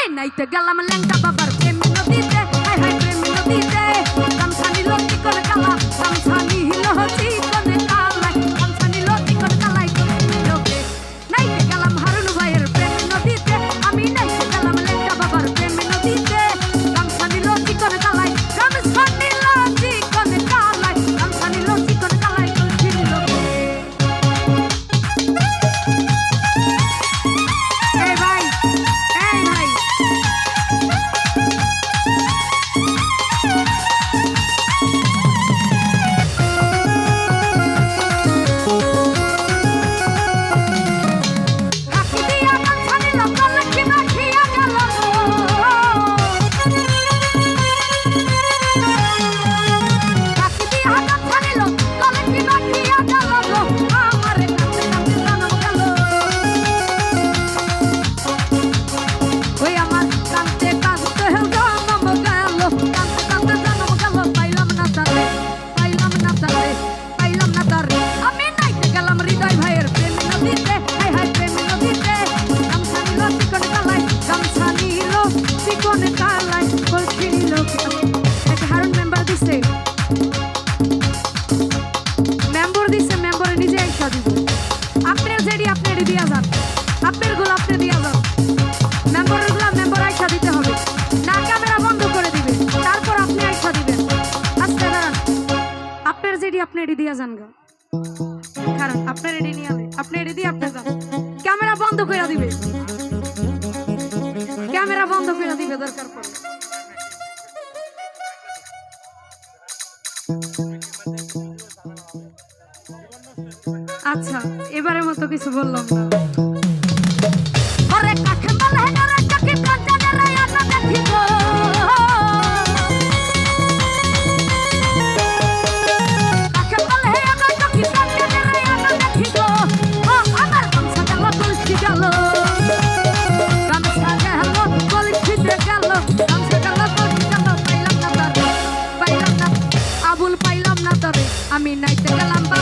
এই নাইতে গেলাম ল্যাংটা বাবার প্রেম নদীতে হাই হাই প্রেম নদীতে গামছা নিল কি করে গালা গামছা নিল হতি এডি দিয়া যান গা। কারণ আপনার এডি নিয়ে হবে আপনি এডি দিয়ে আপনি যান। ক্যামেরা বন্ধ করে দিবে। ক্যামেরা বন্ধ করে দিবে দরকার পড়ে আচ্ছা এবারের মতো কিছু বললাম না। I mean, I think I'm.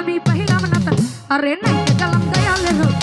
আমি পাহিলাম না তার আর এ নাই গেলাম দয়ালের